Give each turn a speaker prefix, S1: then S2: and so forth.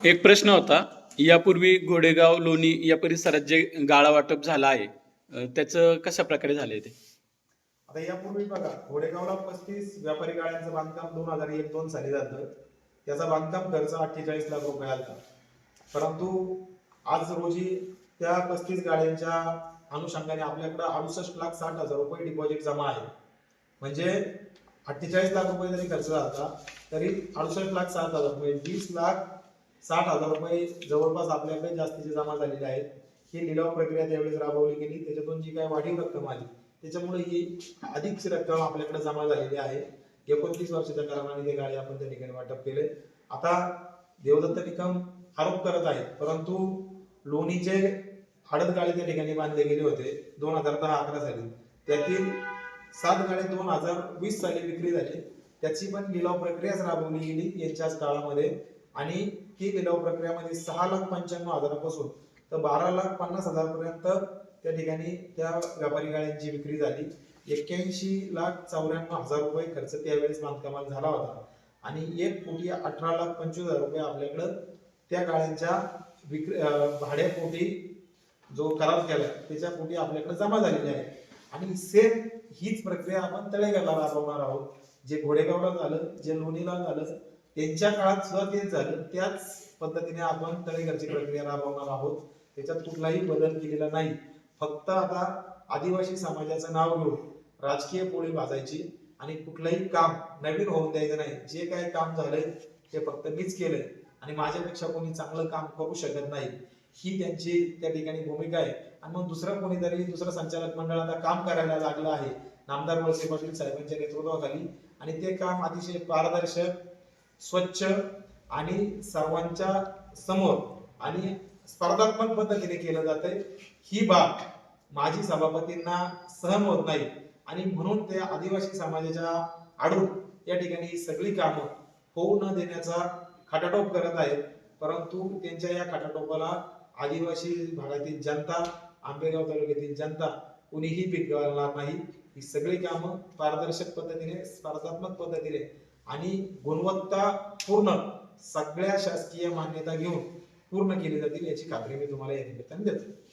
S1: एक प्रश्न होता यापूर्वी घोडेगाव लोणी या परिसरात जे गाळा वाटप झालं आहे त्याचं कशा प्रकारे झालंय ते?
S2: आता यापूर्वी बघा घोडेगावला पस्तीस व्यापारी गाळ्यांचं बांधकाम दोन हजार एक दोन साली झालं. त्याचा बांधकाम खर्च अठ्ठेचाळीस लाख रुपये आला परंतु आज रोजी त्या पस्तीस गाड्यांच्या अनुषंगाने आपल्याकडे अडुसष्ट लाख साठ हजार रुपये डिपॉझिट जमा आहे. म्हणजे अठ्ठेचाळीस लाख रुपये जरी खर्च झाला तरी अडुसष्ट लाख साठ हजार रुपये वीस लाख साठ हजार रुपये जवळपास आपल्याकडे जास्तीचे जमा झालेले आहेत. ही लिलाव प्रक्रिया त्यावेळेस राबवली गेली. त्याच्यातून जी काय वाढीव रक्कम आली त्याच्यामुळे ही अधिकची रक्कम आपल्याकडे जमा झालेली आहे. एकोणतीस वर्षाच्या कारणाने ते गाडी आपण त्या ठिकाणी वाटप केले. आता देवदत्त निकम आरोप करत आहेत परंतु लोणीचे हळद गाडी त्या ठिकाणी बांधले गेले होते दोन हजार दहा अकरा साली. त्यातील सात गाड्या दोन हजार वीस साली विक्री झाली. त्याची पण लिलाव प्रक्रियाच राबवली गेली. यांच्याच काळामध्ये आणि ती लिलाव प्रक्रियामध्ये म्हणजे सहा लाख पंच्याण्णव हजारापासून तर बारा लाख पन्नास हजारपर्यंत त्या ठिकाणी त्या व्यापारी गाड्यांची विक्री झाली. एक्क्याऐंशी लाख चौऱ्याण्णव हजार रुपये खर्च त्यावेळेस बांधकामाला झाला होता. आणि एक कोटी अठरा लाख पंचवीस हजार रुपये आपल्याकडं त्या गाड्यांच्या विक्री भाड्यापोटी जो करार केला त्याच्या पोटी आपल्याकडे जमा झालेली आहे आणि सेम हीच प्रक्रिया आपण तळेगावला राबवणार आहोत. जे घोडेगावला झालं जे लोणीला झालं त्यांच्या काळात सुद्धा तेच झालं. त्याच पद्धतीने आपण तळेघरची प्रक्रिया राबवणार आहोत. त्याच्यात कुठलाही बदल केलेला नाही. फक्त आता आदिवासी समाजाचं नाव घेऊन राजकीय पोळी भाजायची आणि कुठलंही काम नवीन होऊन द्यायचं नाही. जे काही काम झालंय ते फक्त मीच केलंय आणि माझ्यापेक्षा कोणी चांगलं काम करू शकत नाही. ही त्यांची त्या ठिकाणी भूमिका आहे. आणि मग दुसरं कोणीतरी दुसरं संचालक मंडळ आता काम करायला लागलं आहे. नामदार वळसे पाटील साहेबांच्या नेतृत्वाखाली. आणि ते काम अतिशय पारदर्शक स्वच्छ आणि सर्वांच्या समोर आणि स्पर्धात्मक पद्धतीने केलं जातंय. ही बाब माजी सभापतींना सहन होत नाही. आणि म्हणून ते आदिवासी समाजाच्या आडून या ठिकाणी ही सगळी कामं होऊ न देण्याचा खटाटोप करत आहेत. परंतु त्यांच्या या खटाटोपाला आदिवासी भागातील जनता आंबेगाव तालुक्यातील जनता कुणीही पिकवणार नाही. ही सगळी कामं पारदर्शक पद्धतीने स्पर्धात्मक पद्धतीने आणि गुणवत्ता पूर्ण सगळ्या शासकीय मान्यता घेऊन पूर्ण केली जातील याची खात्री मी तुम्हाला या निमित्ताने देतो.